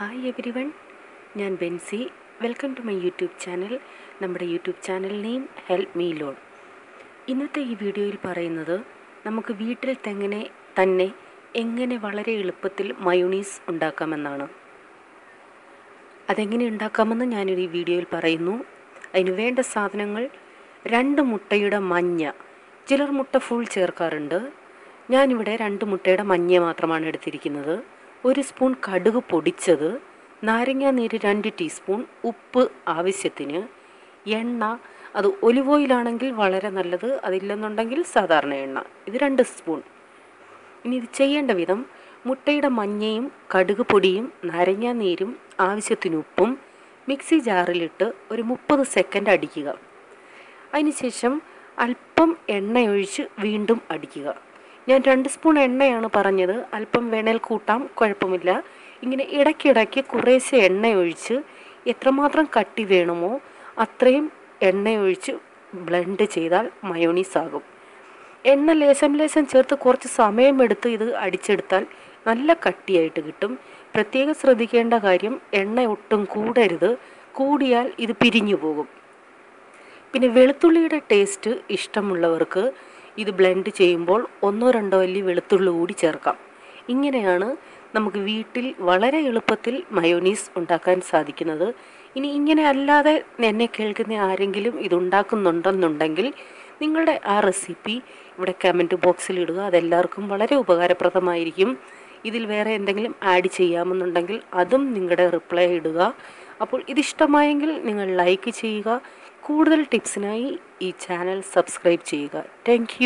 Hi everyone ഞാൻ Bency. Welcome to my YouTube channel നമ്മുടെ YouTube channel name help me loan ഇന്നത്തെ ഈ വീഡിയോയിൽ പറയുന്നത് നമുക്ക് വീട്ടിൽ തെങ്ങനെ തന്നെ എങ്ങനെ വളരെ എളുപ്പത്തിൽ മയോണീസ് ഉണ്ടാക്കാമെന്നാണ്. അതെങ്ങനെ ഉണ്ടാക്കാമെന്ന് ഞാനൊരു ഈ വീഡിയോയിൽ പറയുന്നു. അതിന് വേണ്ട സാധനങ്ങൾ രണ്ട് മുട്ടയുടെ മഞ്ഞ. ചിലർ മുട്ട ഫുൾ ചേർക്കാറുണ്ട്. ഞാനിവിടെ രണ്ട് മുട്ടയുടെ മഞ്ഞ മാത്രമാണ് എടുത്തിരിക്കുന്നത്. ഒരു സ്പൂൺ കടുക് പൊടിച്ചത് നാരങ്ങ നീര് രണ്ട് ടീസ്പൂൺ ഉപ്പ് ആവശ്യത്തിന് എണ്ണ അത് ഒലിവ് ഓയിലാണെങ്കിൽ വളരെ നല്ലത് അതില്ലെന്നുണ്ടെങ്കിൽ സാധാരണ എണ്ണ ഇത് രണ്ട് സ്പൂൺ. ഇനി ഇത് ചെയ്യേണ്ട വിധം മുട്ടയുടെ മഞ്ഞയും കടുക് പൊടിയും നാരങ്ങ നീരും ആവശ്യത്തിന് ഉപ്പും മിക്സി ജാറിലിട്ട് ഒരു മുപ്പത് സെക്കൻഡ് അടിക്കുക. അതിനുശേഷം അല്പം എണ്ണയൊഴിച്ച് വീണ്ടും അടിക്കുക. ഞാൻ രണ്ട് സ്പൂൺ എണ്ണയാണ് പറഞ്ഞത്. അല്പം വേണേൽ കൂട്ടാം കുഴപ്പമില്ല. ഇങ്ങനെ ഇടയ്ക്കിടയ്ക്ക് കുറേശ്ശെ എണ്ണ ഒഴിച്ച് എത്രമാത്രം കട്ടി വേണമോ അത്രയും എണ്ണ ഒഴിച്ച് ബ്ലെൻഡ് ചെയ്താൽ മയോണീസ് ആകും. എണ്ണ ലേശം ലേശം ചേർത്ത് കുറച്ച് സമയമെടുത്ത് ഇത് അടിച്ചെടുത്താൽ നല്ല കട്ടിയായിട്ട് കിട്ടും. പ്രത്യേകം ശ്രദ്ധിക്കേണ്ട കാര്യം എണ്ണ ഒട്ടും കൂടരുത്. കൂടിയാൽ ഇത് പിരിഞ്ഞു പോകും പിന്നെ വെളുത്തുള്ളിയുടെ ടേസ്റ്റ് ഇഷ്ടമുള്ളവർക്ക് ഇത് ബ്ലെൻഡ് ചെയ്യുമ്പോൾ ഒന്നോ രണ്ടോ അല്ലി വെളുത്തുള്ളി കൂടി ചേർക്കാം. ഇങ്ങനെയാണ് നമുക്ക് വീട്ടിൽ വളരെ എളുപ്പത്തിൽ മയോനീസ് ഉണ്ടാക്കാൻ സാധിക്കുന്നത്. ഇനി ഇങ്ങനെ അല്ലാതെ എന്നെ കേൾക്കുന്ന ആരെങ്കിലും ഇതുണ്ടാക്കുന്നുണ്ടെന്നുണ്ടെങ്കിൽ നിങ്ങളുടെ ആ റെസിപ്പി ഇവിടെ കമന്റ് ബോക്സിൽ ഇടുക. അതെല്ലാവർക്കും വളരെ ഉപകാരപ്രദമായിരിക്കും. ഇതിൽ വേറെ എന്തെങ്കിലും ആഡ് ചെയ്യാമെന്നുണ്ടെങ്കിൽ അതും നിങ്ങളുടെ റിപ്ലൈ ഇടുക. അപ്പോൾ ഇതിഷ്ടമായെങ്കിൽ നിങ്ങൾ ലൈക്ക് ചെയ്യുക. കൂടുതൽ ടിപ്സിനായി ഈ ചാനൽ സബ്സ്ക്രൈബ് ചെയ്യുക. താങ്ക്